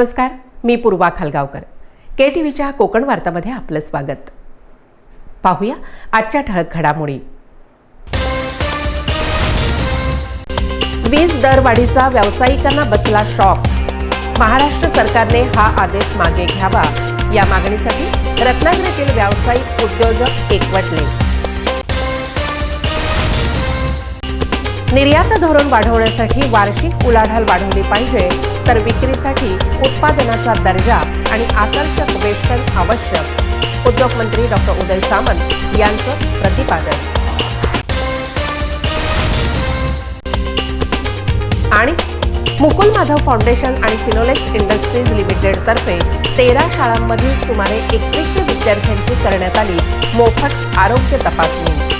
नमस्कार मी पूर्वा खालगावकर. के टी व्हीच्या कोकण वार्तामध्ये आपलं स्वागत. पाहूया आजच्या ठळक घडामोडी. वीज दरवाढीचा व्यावसायिकांना बसला शॉक महाराष्ट्र सरकारने हा आदेश मागे घ्यावा. या मागणीसाठी रत्नागिरीतील व्यावसायिक उद्योजक एकवटले. निर्यात धोरण वाढवण्यासाठी वार्षिक उलाढाल वाढवली पाहिजे तर विक्रीसाठी उत्पादनाचा दर्जा आणि आकर्षक वेष्टन आवश्यक. उद्योगमंत्री डॉक्टर उदय सामंत यांचं प्रतिपादन. आणि मुकुल माधव फाउंडेशन आणि फिनोलेक्स इंडस्ट्रीज लिमिटेडतर्फे तेरा शाळांमधील सुमारे एकवीसशे विद्यार्थ्यांची करण्यात आली मोफत आरोग्य तपासणी.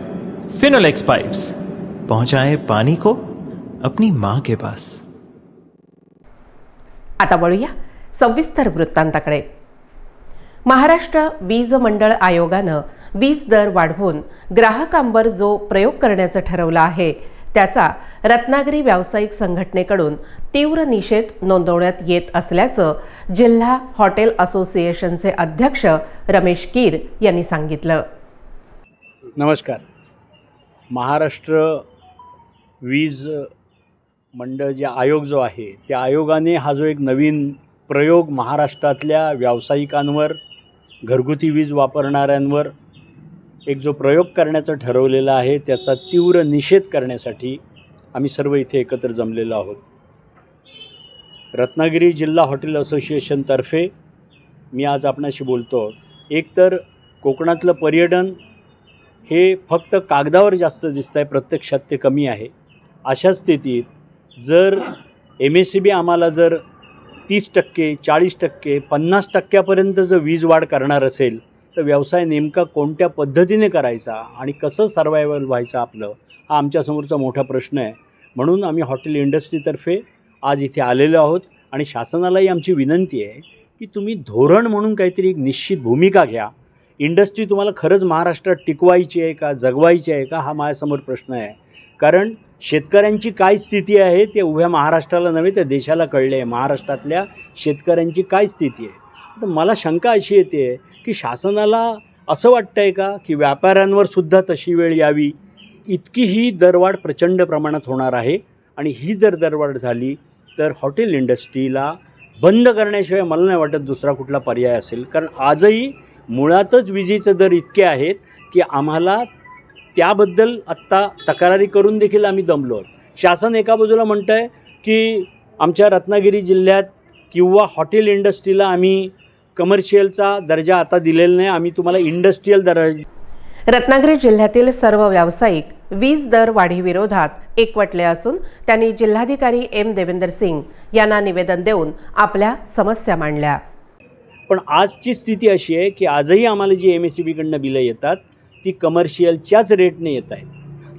फिनोलेक्स पाइप्स पहुंचाए पानी को अपनी माँ के पास। आता वळूया सविस्तर वृत्तांताकडे. महाराष्ट्र वीज मंडळ आयोगानं वीज दर वाढवून ग्राहकांवर जो प्रयोग करण्याचं ठरवलं आहे त्याचा रत्नागिरी व्यावसायिक संघटनेकडून तीव्र निषेध नोंदवण्यात येत असल्याचं जिल्हा हॉटेल असोसिएशनचे अध्यक्ष रमेश कीर यांनी सांगितलं. नमस्कार. महाराष्ट्र वीज मंडळ जे आयोग जो आहे त्या आयोगाने हा जो एक नवीन प्रयोग महाराष्ट्रातल्या व्यावसायिकांवर घरगुती वीज वापरणाऱ्यांवर एक जो प्रयोग करण्याचं ठरवलेला आहे त्याचा तीव्र निषेध करण्यासाठी आम्ही सर्व इथे एकत्र जमलेलो आहोत. रत्नागिरी जिल्हा हॉटेल असोसिएशनतर्फे मी आज आपणाशी बोलतो एकतर कोकणातलं पर्यटन हे फक्त कागदावर जास्त दिसतं आहे प्रत्यक्षात ते कमी आहे. अशा स्थितीत जर एम एस सी बी आम्हाला जर तीस टक्के चाळीस टक्के पन्नास टक्क्यापर्यंत जर वीज वाढ करणार असेल तर व्यवसाय नेमका कोणत्या पद्धतीने करायचा आणि कसं सर्वायवल व्हायचं आपलं हा आमच्यासमोरचा मोठा प्रश्न आहे. म्हणून आम्ही हॉटेल इंडस्ट्रीतर्फे आज इथे आलेलो आहोत आणि शासनालाही आमची विनंती आहे की तुम्ही धोरण म्हणून काहीतरी एक निश्चित भूमिका घ्या. इंडस्ट्री तुम्हाला खरंच महाराष्ट्रात टिकवायची आहे का जगवायची आहे का हा माझ्यासमोर प्रश्न आहे. कारण शेतकऱ्यांची काय स्थिती आहे ते उभ्या महाराष्ट्राला नव्हे त्या देशाला कळले आहे. महाराष्ट्रातल्या शेतकऱ्यांची काय स्थिती आहे? तर मला शंका अशी येते की शासनाला असं वाटतं आहे का की व्यापाऱ्यांवर सुद्धा तशी वेळ यावी? इतकी ही दरवाढ प्रचंड प्रमाणात होणार आहे आणि ही जर दरवाढ झाली तर हॉटेल इंडस्ट्रीला बंद करण्याशिवाय मला नाही वाटत दुसरा कुठला पर्याय असेल. कारण आजही मुळातच विजेचे दर इतके आहेत की आम्हाला त्याबद्दल आत्ता तक्रारी करून देखील आम्ही दमलो आहोत. शासन एका बाजूला म्हणतं आहे की आमच्या रत्नागिरी जिल्ह्यात किंवा हॉटेल इंडस्ट्रीला आम्ही कमर्शियलचा दर्जा आता दिलेला नाही आम्ही तुम्हाला इंडस्ट्रीयल दर्जा रत्नागिरी जिल्ह्यातील सर्व व्यावसायिक वीज दर वाढीविरोधात एकवटले असून त्यांनी जिल्हाधिकारी एम देवेंदर सिंग यांना निवेदन देऊन आपल्या समस्या मांडल्या. पण आजची स्थिती अशी आहे की आजही आम्हाला जी एम एस सी बीकडनं बिलं येतात ती कमर्शियलच्याच रेटने येत आहेत.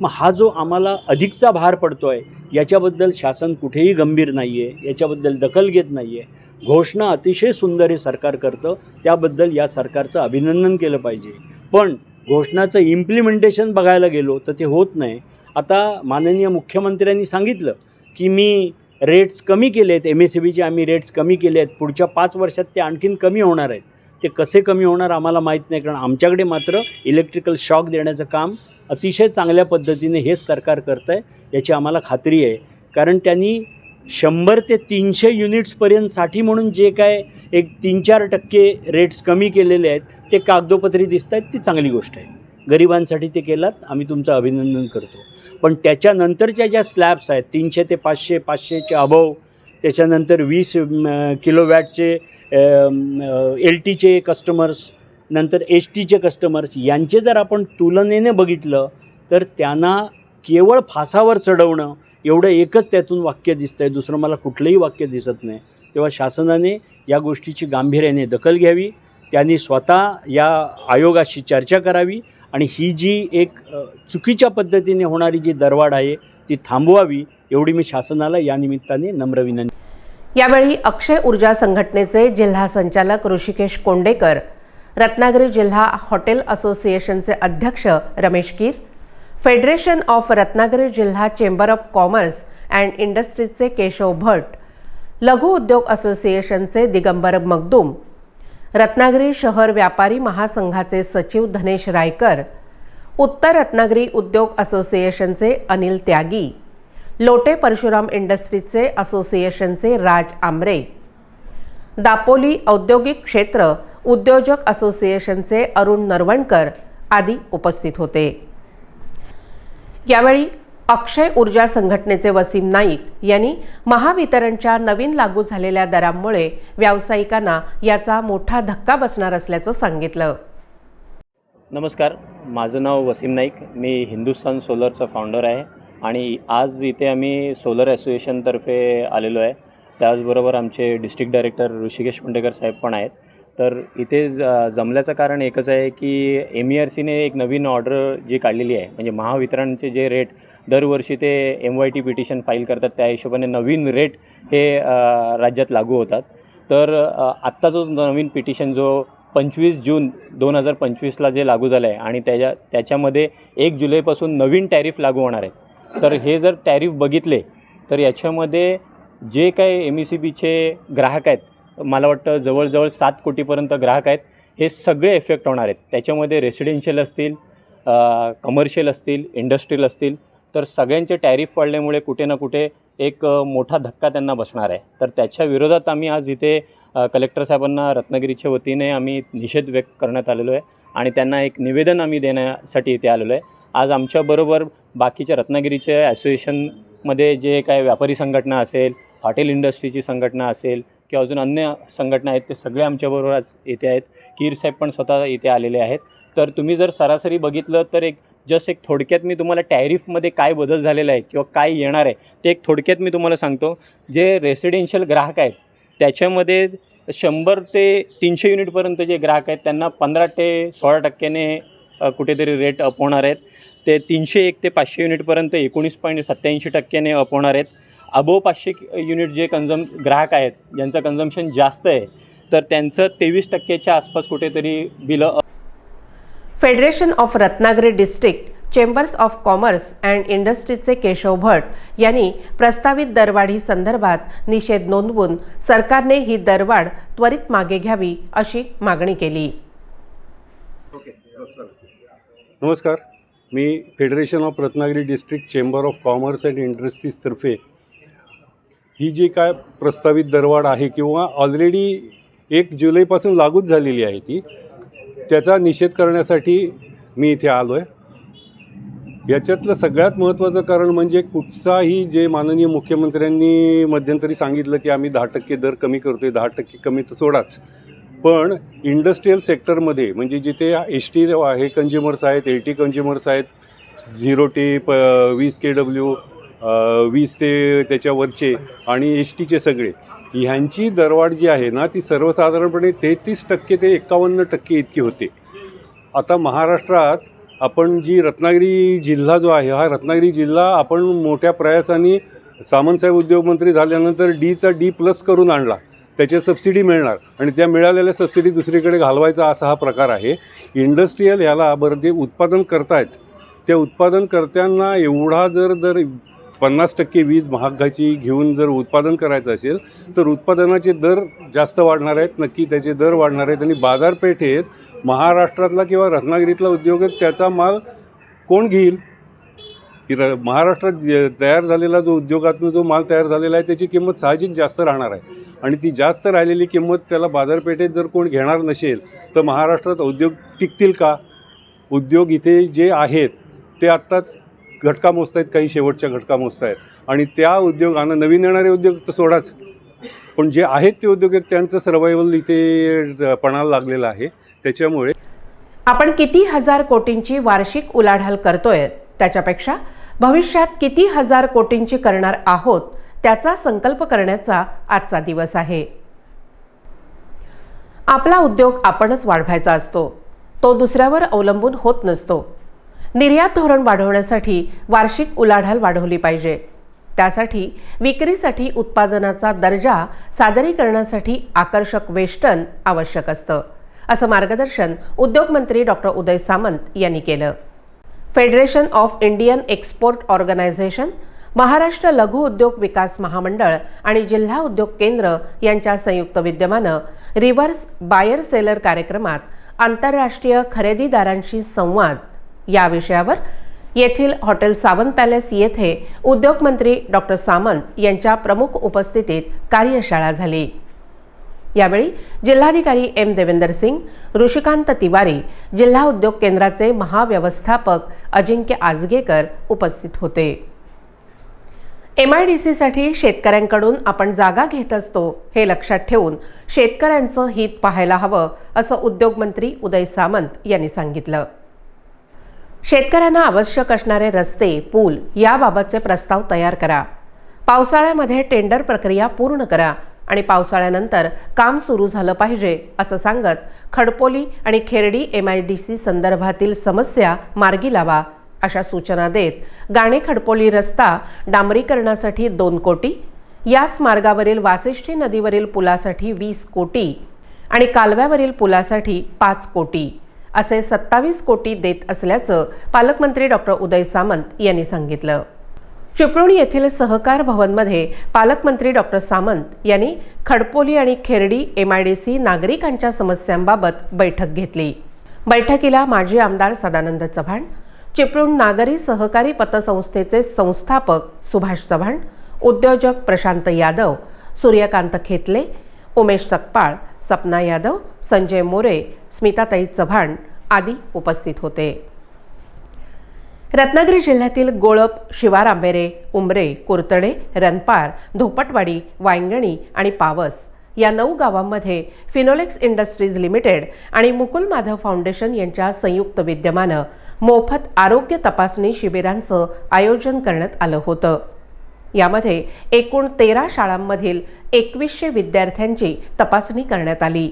मग हा जो आम्हाला अधिकचा भार पडतो आहे याच्याबद्दल शासन कुठेही गंभीर नाही आहे याच्याबद्दल दखल घेत नाही आहे घोषणा अतिशय सुंदर हे सरकार करतं त्याबद्दल या सरकारचं अभिनंदन केलं पाहिजे. पण घोषणाचं इम्प्लिमेंटेशन बघायला गेलो तर ते होत नाही. आता माननीय मुख्यमंत्र्यांनी सांगितलं की मी रेट्स कमी केले आहेत एम एस सी बीचे आम्ही रेट्स कमी केले आहेत पुढच्या पाच वर्षात ते आणखीन कमी होणार आहेत. ते कसे कमी होणार आम्हाला माहीत नाही कारण आमच्याकडे मात्र इलेक्ट्रिकल शॉक देण्याचं काम अतिशय चांगल्या पद्धतीने हेच सरकार करतं आहे याची आम्हाला खात्री आहे. कारण त्यांनी शंभर ते तीनशे युनिट्सपर्यंतसाठी म्हणून जे काय एक तीन चार टक्के रेट्स कमी केलेले आहेत ते कागदोपत्री दिसत आहेत ती चांगली गोष्ट आहे. गरिबांसाठी ते केलात आम्ही तुमचं अभिनंदन करतो. पण त्याच्यानंतरच्या ज्या स्लॅब्स आहेत तीनशे ते पाचशे पाचशेचे अभव त्याच्यानंतर वीस किलो वॅटचे एल टीचे कस्टमर्स नंतर एच टीचे कस्टमर्स यांचे जर आपण तुलनेने बघितलं तर त्यांना केवळ फासावर चढवणं एवढं एकच त्यातून वाक्य दिसतं आहे दुसरं मला कुठलंही वाक्य दिसत नाही. तेव्हा शासनाने या गोष्टीची गांभीर्याने दखल घ्यावी त्यांनी स्वतः या आयोगाशी चर्चा करावी आणि ही जी एक चुकीच्या पद्धतीने होणारी जी दरवाढ आहे ती थांबवावी एवढी मी शासनाला या निमित्ताने नम्र विनंती. यावेळी अक्षय ऊर्जा संघटनेचे जिल्हा संचालक ऋषिकेश कोंडेकर रत्नागिरी जिल्हा हॉटेल असोसिएशनचे अध्यक्ष रमेश कीर फेडरेशन ऑफ रत्नागिरी जिल्हा चेंबर ऑफ कॉमर्स अँड इंडस्ट्रीजचे केशव भट लघु उद्योग असोसिएशनचे दिगंबर मगदूम रत्नागिरी शहर व्यापारी महासंघाचे सचिव धनेश रायकर उत्तर रत्नागिरी उद्योग असोसिएशनचे अनिल त्यागी लोटे परशुराम इंडस्ट्रीजचे असोसिएशनचे राज आंबरे दापोली औद्योगिक क्षेत्र उद्योजक असोसिएशनचे अरुण नरवणकर आदी उपस्थित होते. यावेळी अक्षय ऊर्जा संघटनेचे वसीम नाईक यांनी महावितरणच्या नवीन लागू झालेल्या दरांमुळे व्यावसायिकांना याचा मोठा धक्का बसणार असल्याचं सांगितलं. नमस्कार माझं नाव वसीम नाईक. मी हिंदुस्तान सोलरचा फाउंडर आहे आणि आज इथे आम्ही सोलर असोसिएशनतर्फे आलेलो आहे. त्याचबरोबर आमचे डिस्ट्रिक्ट डायरेक्टर ऋषिकेश कुंडेकर साहेब पण आहेत. तर इथे ज जमल्याचं कारण एकच आहे की एम ई आर सीने एक नवीन ऑर्डर जी काढलेली आहे म्हणजे महावितरणचे जे रेट दरवर्षी ते M Y T petition file करतात त्या हिशोबाने नवीन रेट हे राज्यात लागू होतात. तर अ, आत्ता जो नवीन पिटिशन जो पंचवीस जून दोन हजार पंचवीसला जे लागू झालं आहे आणि त्याच्या त्याच्यामध्ये एक जुलैपासून नवीन टॅरिफ लागू होणार आहे तर हे जर टॅरिफ बघितले तर याच्यामध्ये जे काही एम ई सी बीचे ग्राहक आहेत मला वाटतं जवळजवळ सात कोटीपर्यंत ग्राहक आहेत. हे सगळे इफेक्ट होणार आहेत. त्याच्यामध्ये रेसिडेन्शियल असतील कमर्शियल असतील इंडस्ट्रीयल असतील तर सगळ्यांचे टॅरिफ वाढल्यामुळे कुठे ना कुठे एक मोठा धक्का त्यांना बसणार आहे. तर त्याच्या विरोधात आम्ही आज इथे कलेक्टर साहेबांना रत्नागिरीच्या वतीने आम्ही निषेध व्यक्त करण्यात आलेलो आहे आणि त्यांना एक निवेदन आम्ही देण्यासाठी इथे आलेलो आहे. आज आमच्याबरोबर बाकीच्या रत्नागिरीच्या ॲसोसिएशनमध्ये जे काय व्यापारी संघटना असेल हॉटेल इंडस्ट्रीची संघटना असेल किंवा अजून अन्य संघटना आहेत ते सगळे आमच्याबरोबर आज येथे आहेत. कीर साहेब पण स्वतः इथे आलेले आहेत. तर तुम्ही जर सरासरी बघितलं तर एक जस्ट एक थोडक्यात मी तुम्हाला टॅरिफमध्ये काय बदल झालेला आहे किंवा काय येणार आहे ते एक थोडक्यात मी तुम्हाला सांगतो. जे रेसिडेन्शियल ग्राहक आहेत त्याच्यामध्ये शंभर ते तीनशे युनिटपर्यंत जे ग्राहक आहेत त्यांना पंधरा ते सोळा टक्क्याने कुठेतरी रेट अप होणार आहेत. ते तीनशे एक ते पाचशे युनिटपर्यंत एकोणीस पॉईंट सत्त्याऐंशी टक्क्याने अप होणार आहेत. अबोव पाचशे युनिट जे कन्झम ग्राहक आहेत ज्यांचं कन्झम्शन जास्त आहे तर त्यांचं तेवीस टक्क्याच्या आसपास कुठेतरी बिलं federation of Ratnagiri district chambers of commerce and इंडस्ट्रीजचे Keshav Bhat यांनी प्रस्तावित दरवाढी संदर्भात निषेध नोंदवून सरकारने ही दरवाढ त्वरित मागे घ्यावी अशी मागणी केली. नमस्कार. मी federation of Ratnagiri district chamber of commerce and इंडस्ट्रीजतर्फे ही जी काय प्रस्तावित दरवाढ आहे किंवा ऑलरेडी एक जुलैपासून लागूच झालेली आहे ती त्याचा निषेध करण्यासाठी मी इथे आलो आहे याच्यातलं सगळ्यात महत्त्वाचं कारण म्हणजे कुठचाही जे माननीय मुख्यमंत्र्यांनी मध्यंतरी सांगितलं की आम्ही दहा टक्के दर कमी करतो आहे दहा टक्के कमी तर सोडाच. पण इंडस्ट्रीयल सेक्टरमध्ये म्हणजे जिथे एस टी आहे कन्झ्युमर्स आहेत एल टी कन्झ्युमर्स आहेत झिरो टी प वीस के डब्ल्यू वीस ते त्याच्यावरचे आणि एस टीचे सगळे. ह्यांची दरवाढ जी आहे ना ती सर्वसाधारणपणे तेहतीस टक्के ते एकावन्न टक्के इतकी होते. आता महाराष्ट्रात आपण जी रत्नागिरी जिल्हा जो आहे हा रत्नागिरी जिल्हा आपण मोठ्या प्रयासाने सामंतसाहेब उद्योगमंत्री झाल्यानंतर डीचा डी प्लस करून आणला. त्याच्या सबसिडी मिळणार आणि त्या मिळालेल्या सबसिडी दुसरीकडे घालवायचा असा हा प्रकार आहे. इंडस्ट्रीयल ह्याला बरं ते उत्पादन करतायत. त्या उत्पादनकर्त्यांना एवढा जर जर पन्नास टक्के वीज महागाची घेऊन जर उत्पादन करायचं असेल तर उत्पादनाचे दर जास्त वाढणार आहेत नक्की त्याचे दर वाढणार आहेत. आणि बाजारपेठेत महाराष्ट्रातला किंवा रत्नागिरीतला उद्योग त्याचा माल कोण घेईल? की र महाराष्ट्रात तयार झालेला जो उद्योगातून जो माल तयार झालेला आहे त्याची किंमत साहजिक जास्त राहणार आहे. आणि ती जास्त राहिलेली किंमत त्याला बाजारपेठेत जर कोण घेणार नसेल तर महाराष्ट्रात उद्योग टिकतील का? उद्योग इथे जे आहेत ते आत्ताच घटका मोजत आहेत काही शेवटच्या घटका मोजत आहेत आणि त्या उद्योगांना नवीन येणारे उद्योग तर सोडाच. पण जे आहेत ते उद्योग त्यांचं सर्वायवल इथे पणाला लागलेलं आहे. त्याच्यामुळे आपण किती हजार कोटींची वार्षिक उलाढाल करतोय त्याच्यापेक्षा भविष्यात किती हजार कोटींची करणार आहोत त्याचा संकल्प करण्याचा आजचा दिवस आहे. आपला उद्योग आपणच वाढवायचा असतो. तो दुसऱ्यावर अवलंबून होत नसतो. निर्यात धोरण वाढवण्यासाठी वार्षिक उलाढाल वाढवली पाहिजे. त्यासाठी विक्रीसाठी उत्पादनाचा दर्जा सादरीकरणासाठी आकर्षक वेष्टन आवश्यक असतं असं मार्गदर्शन उद्योगमंत्री डॉक्टर उदय सामंत यांनी केलं. Federation of Indian export organisation Maharashtra लघु उद्योग विकास महामंडळ आणि जिल्हा उद्योग केंद्र यांच्या संयुक्त विद्यमानं रिव्हर्स बायर सेलर कार्यक्रमात आंतरराष्ट्रीय खरेदीदारांशी संवाद या विषयावर. येथील हॉटेल सावंत पॅलेस येथे उद्योगमंत्री डॉक्टर सामंत यांच्या प्रमुख उपस्थितीत कार्यशाळा झाली. यावेळी जिल्हाधिकारी एम. देवेंदर सिंग ऋषिकांत तिवारी जिल्हा उद्योग केंद्राचे महाव्यवस्थापक अजिंक्य आजगेकर उपस्थित होते. एम आय डी सीसाठी शेतकऱ्यांकडून आपण जागा घेत असतो हे लक्षात ठेवून शेतकऱ्यांचं हित पाहायला हवं असं उद्योगमंत्री उदय सामंत यांनी सांगितलं. शेतकऱ्यांना आवश्यक असणारे रस्ते पूल याबाबतचे प्रस्ताव तयार करा. पावसाळ्यामध्ये टेंडर प्रक्रिया पूर्ण करा आणि पावसाळ्यानंतर काम सुरू झालं पाहिजे असं सांगत खडपोली आणि Kherdi M I D C संदर्भातील समस्या मार्गी लावा अशा सूचना देत गाणे खडपोली रस्ता डांबरीकरणासाठी दोन कोटी याच मार्गावरील वासिष्ठी नदीवरील पुलासाठी वीस कोटी आणि कालव्यावरील पुलासाठी पाच कोटी. असे सत्तावीस कोटी देत असल्याचं पालकमंत्री डॉक्टर उदय सामंत यांनी सांगितलं. चिपळूण येथील सहकार भवनमध्ये पालकमंत्री डॉक्टर सामंत यांनी खडपोली आणि Kherdi M I D C नागरिकांच्या समस्यांबाबत बैठक घेतली. बैठकीला माजी आमदार सदानंद चव्हाण चिपळूण नागरी सहकारी पतसंस्थेचे संस्थापक सुभाष चव्हाण उद्योजक प्रशांत यादव सूर्यकांत खेतले उमेश सकपाळ सपना यादव संजय मोरे स्मिताताई चव्हाण आदी उपस्थित होते. रत्नागिरी जिल्ह्यातील गोळप शिवारांबेरे उमरे कुरतडे रनपार धोपटवाडी वायंगणी आणि पावस या नऊ गावांमध्ये फिनोलेक्स इंडस्ट्रीज लिमिटेड आणि मुकुल माधव फाउंडेशन यांच्या संयुक्त विद्यमानं मोफत आरोग्य तपासणी शिबिरांचं आयोजन करण्यात आलं होतं. यामध्ये एकूण तेरा शाळांमधील एकवीसशे विद्यार्थ्यांची तपासणी करण्यात आली.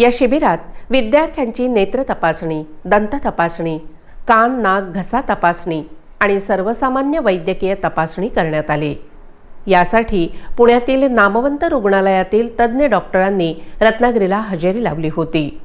या शिबिरात विद्यार्थ्यांची नेत्र तपासणी दंत तपासणी कान नाक घसा तपासणी आणि सर्वसामान्य वैद्यकीय तपासणी करण्यात आली. यासाठी पुण्यातील नामवंत रुग्णालयातील तज्ज्ञ डॉक्टरांनी रत्नागिरीला हजेरी लावली होती.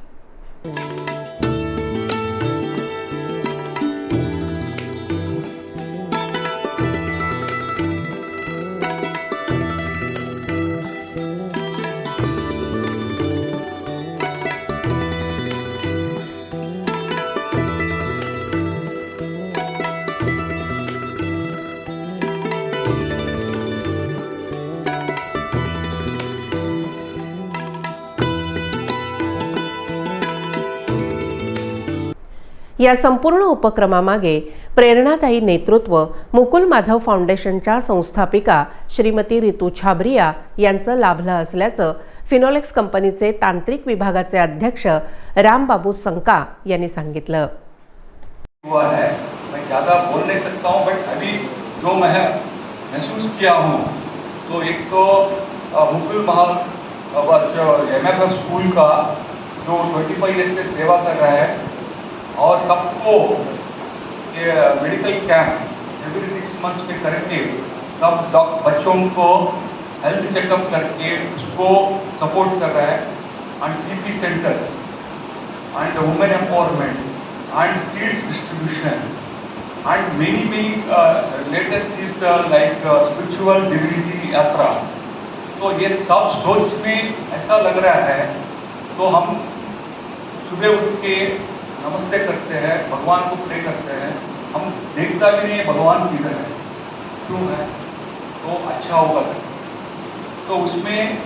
या संपूर्ण उपक्रमामागे प्रेरणादायी नेतृत्व मुकुल माधव फाउंडेशनच्या संस्थापिका श्रीमती रितू छाबरिया यांचं लाभलं असल्याचं फिनोलेक्स कंपनीचे तांत्रिक विभागाचे अध्यक्ष रामबाबू संका यांनी सांगितलं. मैं ज़्यादा बोल नहीं सकता हूँ बट अभी जो मैं महसूस किया हूँ तो एक तो Mukul Mahal M F F school का जो ट्वेंटी फाइव ईयर्स से सेवा कर रहा है और सबको medical camp every six months में करके सब डॉक बच्चों को हेल्थ चेकअप करके उसको सपोर्ट कर रहा है and CP centres and women empowerment and seeds distribution and many many latest is like spiritual divinity यात्रा तो ये सब सोच में ऐसा लग रहा है तो हम सुबह उठ के नमस्ते करते हैं, भगवान को प्रे करते हैं। हम देखता भी नहीं भगवान किधर है, क्यों है? तो अच्छा होगा। तो उसमें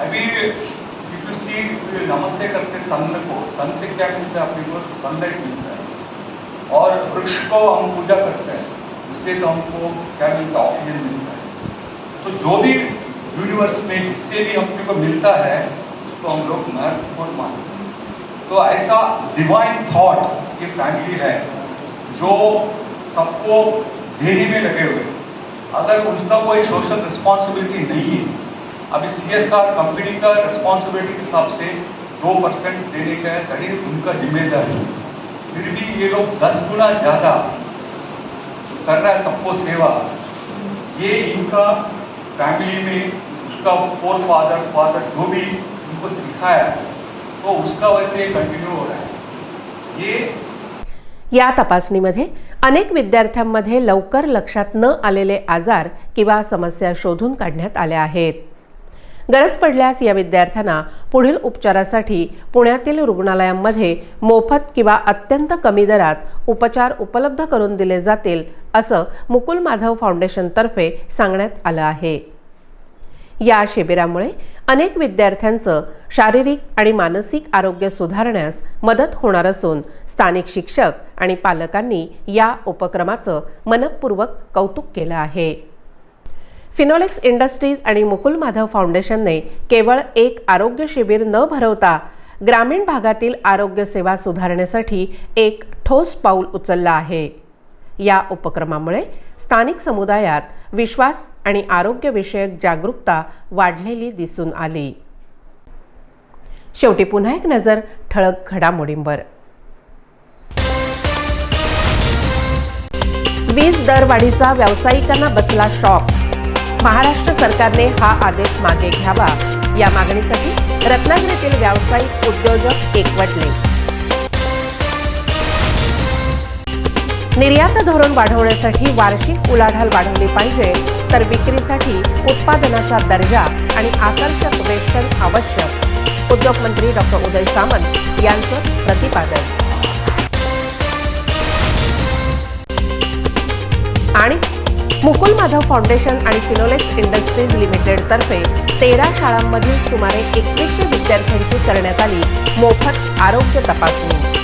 अभी इफ़ यू सी नमस्ते करते सन को सन से क्या मिलता है अपने को? सनलाइट मिलता है। और वृक्ष को हम पूजा करते हैं उससे तो हमको क्या मिलता है? ऑक्सीजन मिलता है। तो जो भी यूनिवर्स में जिससे भी हमको मिलता है, उसको हम लोग महत्वपूर्ण मानते हैं। तो ऐसा डिवाइन थॉट ये फैमिली है जो सबको देने में लगे हुए अगर उसका कोई सोशल रिस्पॉन्सिबिलिटी नहीं है अभी सी एस आर कंपनी का रिस्पॉन्सिबिलिटी के हिसाब से दो परसेंट देने का तभी उनका ज़िम्मेदारी फिर भी ये लोग दस गुना ज़्यादा कर रहा है सबको सेवा। ये इनका फैमिली में, उसका फोर फादर फादर जो भी उनको सिखाया तो उसका वैसे कंटिन्यू हो रहा है ये या तपासणीमध्ये अनेक विद्यार्थ्यांमध्ये लवकर लक्षात न आलेले आजार किंवा समस्या शोधून काढण्यात आल्या आहेत. गरज पडल्यास या विद्यार्थ्यांना पुढील उपचारासाठी पुण्यातील रुग्णालयांमध्ये मोफत किंवा अत्यंत कमी दरात उपचार उपलब्ध करून दिले जातील असं मुकुल माधव फाउंडेशनतर्फे सांगण्यात आलं आहे. या शिबिरामुळे अनेक विद्यार्थ्यांचं शारीरिक आणि मानसिक आरोग्य सुधारण्यास मदत होणार असून स्थानिक शिक्षक आणि पालकांनी या उपक्रमाचं मनपूर्वक कौतुक केलं आहे. फिनोलेक्स इंडस्ट्रीज आणि मुकुल माधव फाउंडेशनने केवळ एक आरोग्य शिबिर न भरवता ग्रामीण भागातील आरोग्य सेवा सुधारण्यासाठी एक ठोस पाऊल उचललं आहे. या उपक्रमामुळे स्थानिक समुदायात विश्वास आणि आरोग्यविषयक जागरूकता वाढलेली दिसून आली. शेवटी पुन्हा एक नजर ठळक घडामोडींवर. वीज दरवाढीचा व्यावसायिकांना बसला शॉक महाराष्ट्र सरकारने हा आदेश मागे घ्यावा. या मागणीसाठी रत्नागिरीतील व्यावसायिक उद्योजक एकवटले. निर्यात धोरण वाढवण्यासाठी वार्षिक उलाढाल वाढवली पाहिजे तर विक्रीसाठी उत्पादनाचा दर्जा आणि आकर्षक वेष्टन आवश्यक. उद्योगमंत्री डॉक्टर उदय सामंत यांचं प्रतिपादन. आणि मुकुल माधव फाउंडेशन आणि फिनोलेक्स इंडस्ट्रीज लिमिटेडतर्फे तेरा शाळांमधील सुमारे एकवीसशे विद्यार्थ्यांची करण्यात आली मोफत आरोग्य तपासणी.